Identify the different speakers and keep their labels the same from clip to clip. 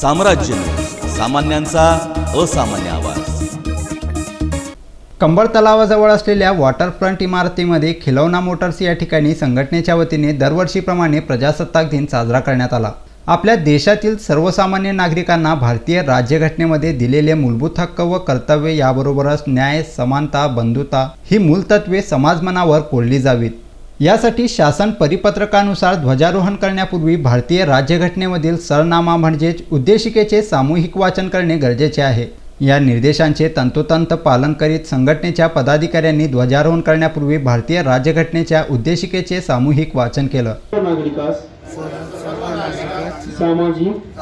Speaker 1: साम्राज्य सामान्यांचा असामान्य आवाज.
Speaker 2: कंबळ तलावाजवळ असलेल्या वॉटरफ्रंट इमारतीमध्ये खिलौना मोटर्स या ठिकाणी संघटनेच्या वतीने दरवर्षीप्रमाणे प्रजासत्ताक दिन साजरा करण्यात आला. आपल्या देशातील सर्वसामान्य नागरिकांना भारतीय राज्यघटनेमध्ये दिलेले मूलभूत हक्क व कर्तव्य याबरोबरच न्याय समानता बंधुता ही मूलतत्वे समाजमनावर कोरली जावीत. यासाठी शासन परिपत्रकानुसार ध्वजारोहण करण्यापूर्वी भारतीय राज्यघटनेमधील सरनामा म्हणजेच उद्देशिकेचे सामूहिक वाचन करणे गरजेचे आहे. या निर्देशांचे तंतोतंत पालन करीत संघटनेच्या पदाधिकाऱ्यांनी ध्वजारोहण करण्यापूर्वी भारतीय राज्यघटनेच्या उद्देशिकेचे सामूहिक वाचन केलं.
Speaker 3: नागरिकास सामाजिक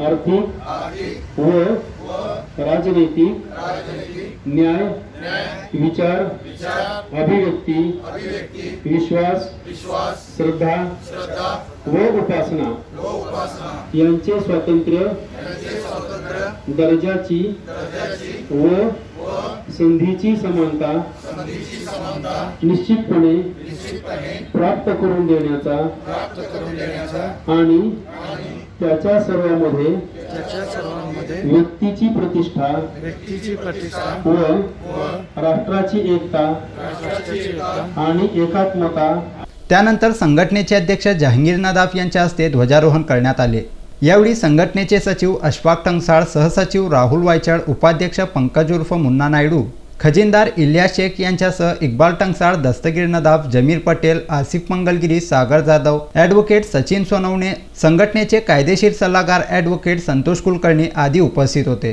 Speaker 3: आर्थिक व राजनैतिक न्याय विचार अभिव्यक्ती विश्वास श्रद्धा व उपासना यांचे स्वातंत्र्य दर्जाची व संधीची समानता निश्चितपणे प्राप्त करून देण्याचा आणि त्याच्या सर्वांमध्ये
Speaker 4: त्याच्या सर्वांमध्ये
Speaker 3: व्यक्तीची प्रतिष्ठा
Speaker 4: व्यक्तीची प्रतिष्ठा
Speaker 3: व राष्ट्राची एकता
Speaker 4: राष्ट्राची एकता
Speaker 3: आणि एकात्मता.
Speaker 2: त्यानंतर संघटनेचे अध्यक्ष जहांगीर नदाफ यांच्या हस्ते ध्वजारोहण करण्यात आले. यावेळी संघटनेचे सचिव अशफाक टंगसाळ सहसचिव राहुल वायचळ उपाध्यक्ष पंकज उर्फ मुन्ना नायडू खजिनदार इलिया शेख यांच्यासह इक्बाल टंगसाळ दस्तगीर नदाफ जमीर पटेल आसिफ मंगलगिरी सागर जाधव ॲडव्होकेट सचिन सोनवणे संघटनेचे कायदेशीर सल्लागार ॲडव्होकेट संतोष कुलकर्णी आदी उपस्थित होते.